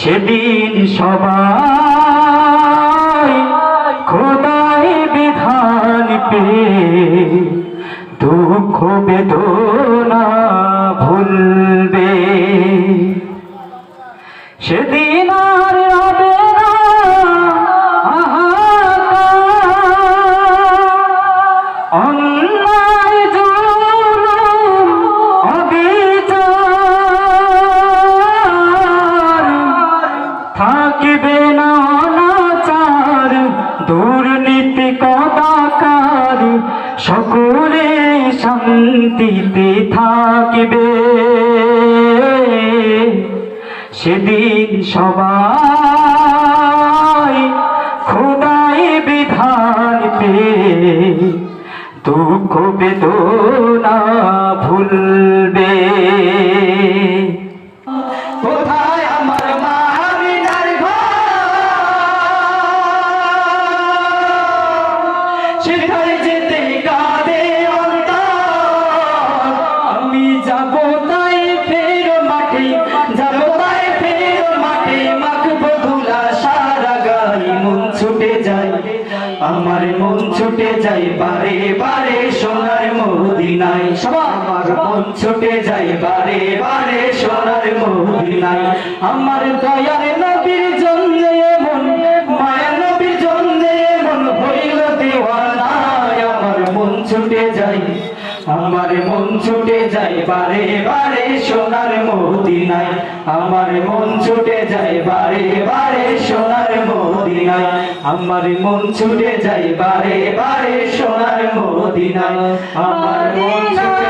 সেদিন সবাই খোদাই দুঃখ বেদনা ভুলবে। থাকিবে না অনাচার, দুর্নীতি কদাকার, সকলে শান্তিতে থাকিবে। সেদিন সবাই খোদাই বিধান দুঃখ বেদনা ভুলবে। ঘর যেতে কাঁদে আমি যাব তাই ফের মাঠে, যাব তাই ফের মাঠে, মাখবো ধুলা সারা গাই মন ছুটে যায়। আমার মন ছুটে যায় বারে বারে সোনার মদিনায়। আমার মন ছুটে যায় বারে বারে সোনার মদিনায়। আমার দয়ার ছুটে যায় আমার মন ছুটে যাই বারে বারে সোনার মদিনায় আমার মন ছুটে যায় বারে বারে সোনার মদিনায় আমার মন ছুটে যাই বারে বারে সোনার মদিনায় আমার মন ছুটে